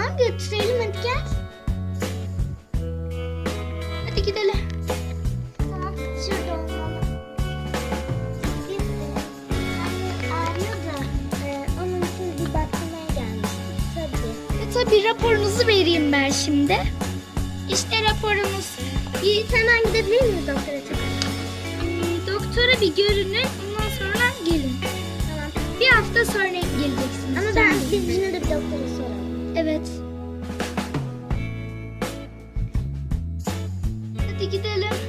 Tamam götürelim hadi gel. Hadi gidelim. Tamam şurada olmalı. Biz e, anne ağrıyor da e, onun için bir bakmaya gelmiştik tabii. E, tabii raporunuzu vereyim ben şimdi. İşte raporunuz. Bir hemen gidebilir miyiz doktora? Hmm, doktora bir görünün. Ondan sonra gelin. Tamam. Bir hafta sonra geleceksiniz. Ama ben biz yine de bir doktora soralım. Evet. Hadi gidelim.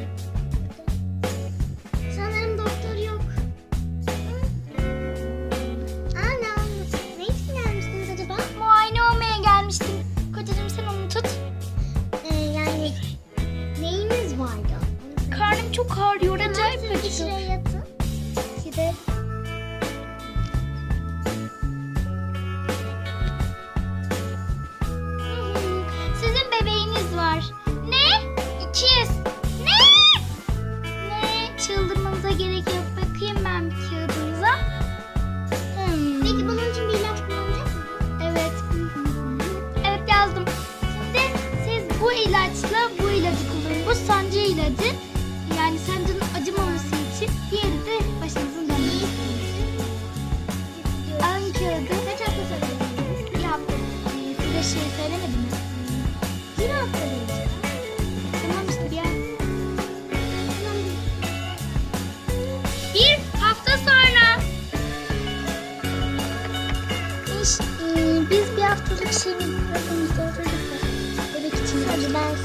Haftalık şeyimiz programımızda oturduk da bebek için Hadi ben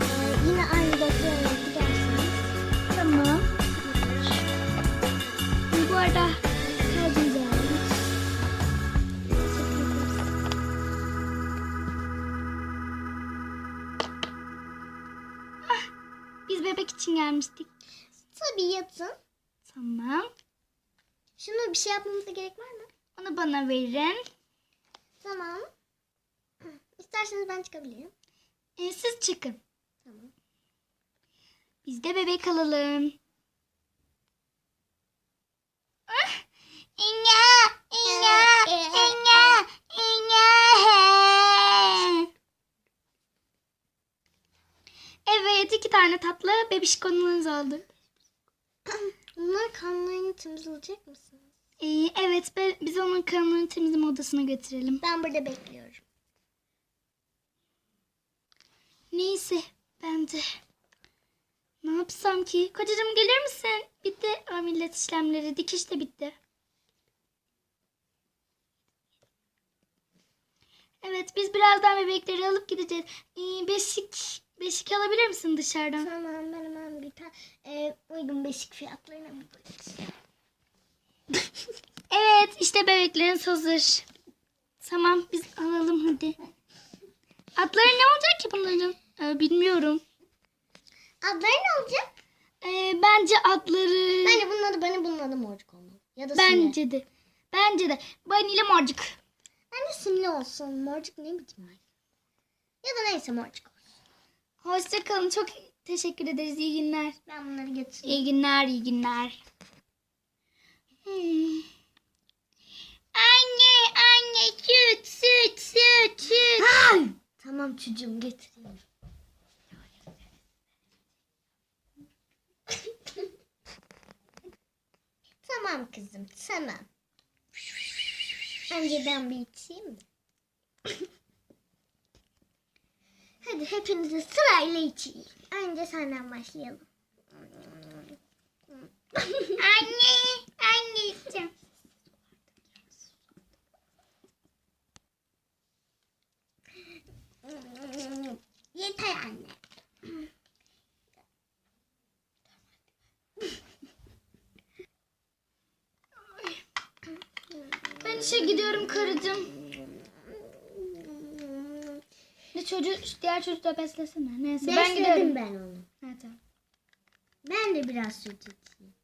Ee, yine aynı doktora giderseniz Tamam. Bu arada. Teşekkür ederiz. biz bebek için gelmiştik. Tabii yatın. Tamam. Şunu bir şey yapmamıza gerek var mı? Onu bana verin. Tamam. İsterseniz ben çıkabilirim. Ee, siz çıkın. Tamam. Biz de bebek alalım. Ah! İnya, inya, inya, inya. Evet, iki tane tatlı bebişkonunuz oldu. Bunlar kanlarını temizleyecek misiniz? Ee, evet, be- biz onun kanını temizleme odasına götürelim. Ben burada bekliyorum. Neyse, ben de. Ne yapsam ki? Kocacığım gelir misin? Bitti ameliyat işlemleri. Dikiş de bitti. Evet, biz birazdan bebekleri alıp gideceğiz. Ee, beşik, beşik alabilir misin dışarıdan? Tamam ben hemen bir tane e, uygun beşik fiyatlarına bir bakayım. Evet, işte bebekleriniz hazır. Tamam, biz alalım hadi. Adları ne olacak ki bunların? Ee, bilmiyorum. Adları ne olacak? Ee, bence adları... Bence bunun adı bana bunun adı morcuk olmalı. Ya da. Bence de. Bence de. Vanilya morcuk. Bence simli olsun. Morcuk ne biçim ay? Ya da neyse morcuk olsun. Hoşça kalın. Çok teşekkür ederiz. İyi günler. Ben bunları götüreyim. İyi günler, iyi günler. Hmm. Anne, anne, süt, süt, süt, süt. Ay! Tamam çocuğum getireyim. tamam kızım tamam. Önce ben bir içeyim mi? Hadi hepinize sırayla içeyim. Önce senden başlayalım. Anne, anneciğim. Yeter anne. Ben işe gidiyorum karıcığım. Ne çocuğu, diğer çocuğu da beslesene. Neyse ben Besledim gidiyorum. ben onu. Evet, tamam. Ben de biraz süt içeyim.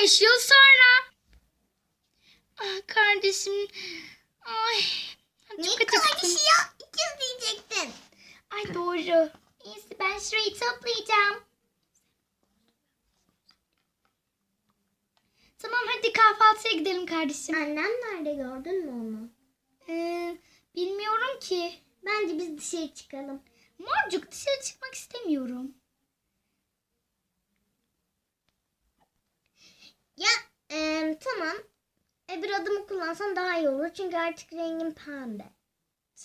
15 yıl sonra. Ah kardeşim. Ay. Çok acıktım. ya? İkiz diyecektin. Ay doğru. İyisi ben şurayı toplayacağım. Tamam hadi kahvaltıya gidelim kardeşim. Annem nerede gördün mü onu? Ee, bilmiyorum ki. Bence biz dışarı çıkalım. Morcuk dışarı çıkmak istemiyorum. Ya eee, tamam. Öbür adımı kullansan daha iyi olur. Çünkü artık rengim pembe.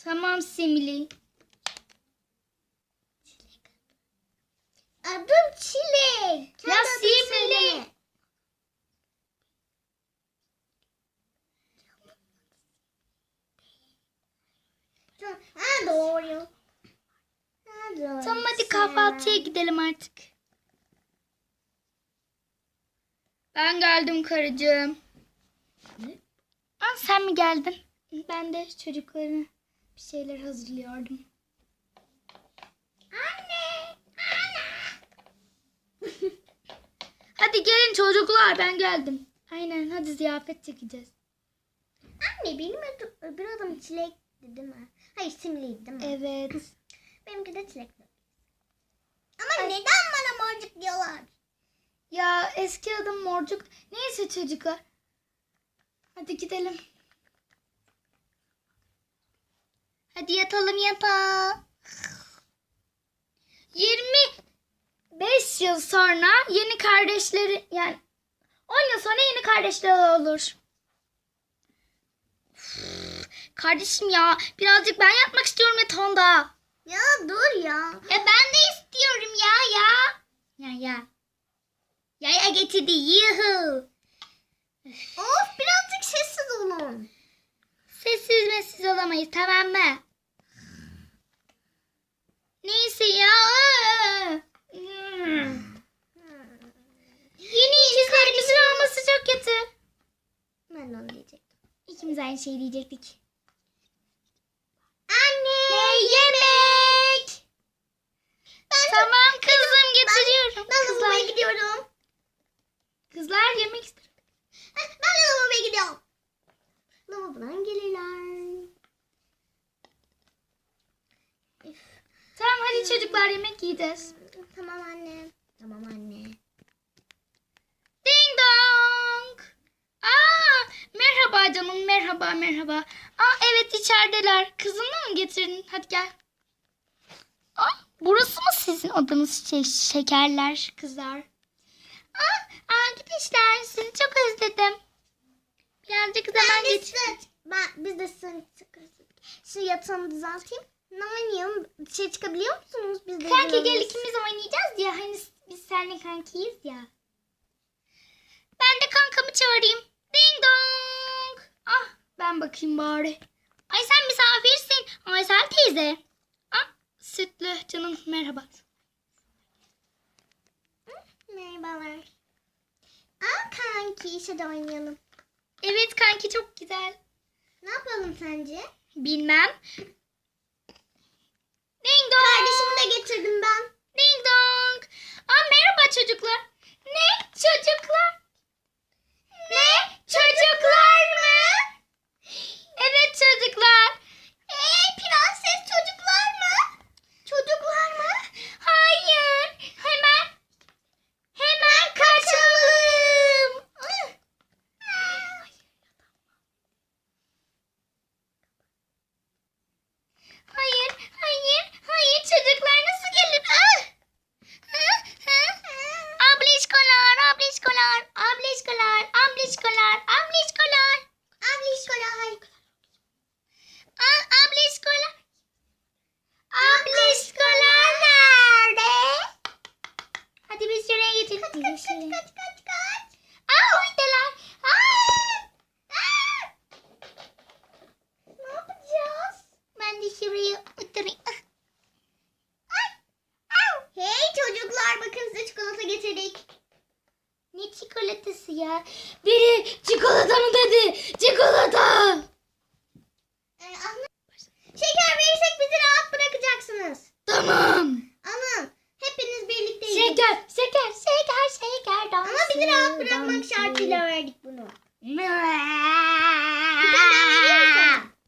Tamam Simli. Adım Çilek. Kendi Ya adını Simli. söyleme. Tamam. Ha doğru. Ha, doğru. Tamam hadi Sen- kahvaltıya gidelim artık. Ben geldim karıcığım. Aa, sen mi geldin? Ben de çocuklara bir şeyler hazırlıyordum. Anne. Hadi gelin çocuklar ben geldim. Aynen hadi ziyafet çekeceğiz. Anne benim öbür adım Çilek'ti değil mi? Hayır Simli'ydi değil mi? Evet. Benimki de Çilek'ti. Ama neden bana morcuk diyorlar? Ya eski adım morcuk. Neyse çocuklar. Hadi gidelim. Hadi yatalım yatağa. 25 yıl sonra yeni kardeşleri yani 10 yıl sonra yeni kardeşler olur. Kardeşim ya birazcık ben yatmak istiyorum yatağında. Ya dur ya. Ya ben de istiyorum ya ya. Ya ya. Ya ya getirdi yuhu. Of birazcık sessiz olun. Sessiz mesiz olamayız tamam mı? Neyse ya. Yeni ikizlerimizin olması çok kötü. Ben de onu diyecektim. İkimiz aynı şeyi diyecektik. Anne. Ne yemek? Tamam kızım getiriyorum. Ben lavaboya Kızlar, gidiyorum. kızlar yemek ister. Ben lavaboya gidiyorum. Lavabodan gelirler. Tamam hadi çocuklar yemek yiyeceğiz. Tamam anne. Tamam anne. Ding dong. Aa, merhaba canım merhaba merhaba. Aa evet içerideler. Kızını mı getirdin? Hadi gel. Burası mı sizin odanız şey, şekerler kızlar? Aa, arkadaşlar sizi çok özledim. Birazcık zaman Ben geç. ben, biz de size şu yatağımı düzelteyim. Ne oynayalım? Dışarı çıkabiliyor musunuz? Biz de izin gel ikimiz oynayacağız ya. Hani biz seninle kankiyiz ya. Ben de kankamı çağırayım. Ding dong. Ah ben bakayım bari. Ay sen misafirsin. Aysel teyze. Sütlü canım merhaba. Merhabalar. Aa kanki işe de oynayalım. Evet kanki çok güzel. Ne yapalım sence? Bilmem. Ding dong. Kardeşimi de getirdim ben. Ding dong. Aa merhaba çocuklar. Ne? Çocuklar? Ne? Çocuklar mı? Evet çocuklar. 这个